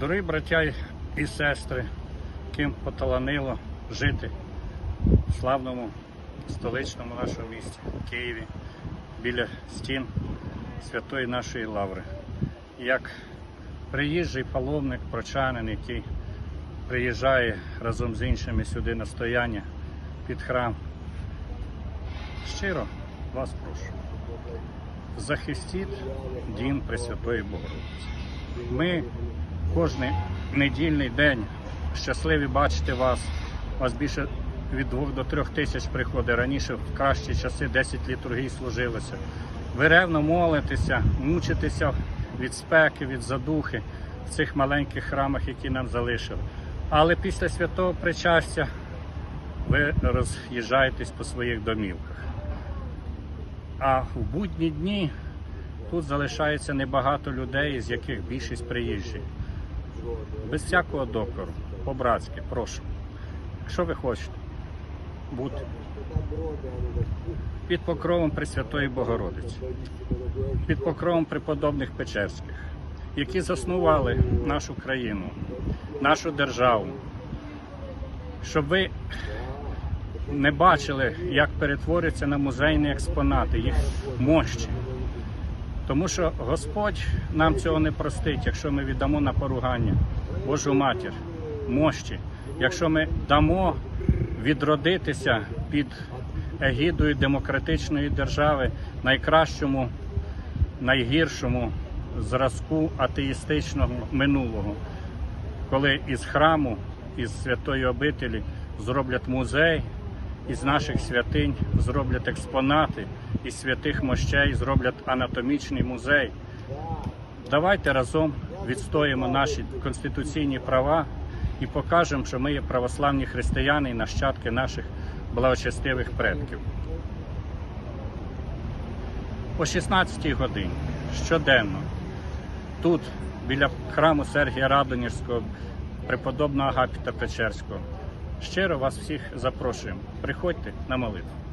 Дорогі браття і сестри, ким поталанило жити в славному столичному нашому місті Києві біля стін святої нашої лаври. Як приїжджий паломник, прочанин, який приїжджає разом з іншими сюди на стояння під храм. Щиро вас прошу. Захистіть дім Пресвятої Богородиці. Ми кожний недільний день щасливі бачити вас. Вас більше від 2 до 3 тисяч приходить. Раніше в кращі часи 10 літургій служилося. Ви ревно молитеся, мучитеся від спеки, від задухи в цих маленьких храмах, які нам залишили. Але після святого причастя ви роз'їжджаєтесь по своїх домівках. А в будні дні тут залишається небагато людей, з яких більшість приїжджі. Без всякого докору, по-братськи, прошу. Якщо ви хочете бути під покровом Пресвятої Богородиці, під покровом преподобних Печерських, які заснували нашу країну, нашу державу, щоб ви не бачили, як перетворюються на музейні експонати, їх мощі. Тому що Господь нам цього не простить, якщо ми віддамо на поругання. Божу матір, мощі, якщо ми дамо відродитися під егідою демократичної держави найкращому, найгіршому зразку атеїстичного минулого, коли із храму, із святої обителі зроблять музей, із наших святинь зроблять експонати, із святих мощей зроблять анатомічний музей. Давайте разом відстоїмо наші конституційні права і покажемо, що ми є православні християни і нащадки наших благочестивих предків. О 16-й годині щоденно тут, біля храму Сергія Радонежського, преподобного Агапіта Печерського, щиро вас всіх запрошуємо. Приходьте на молитву.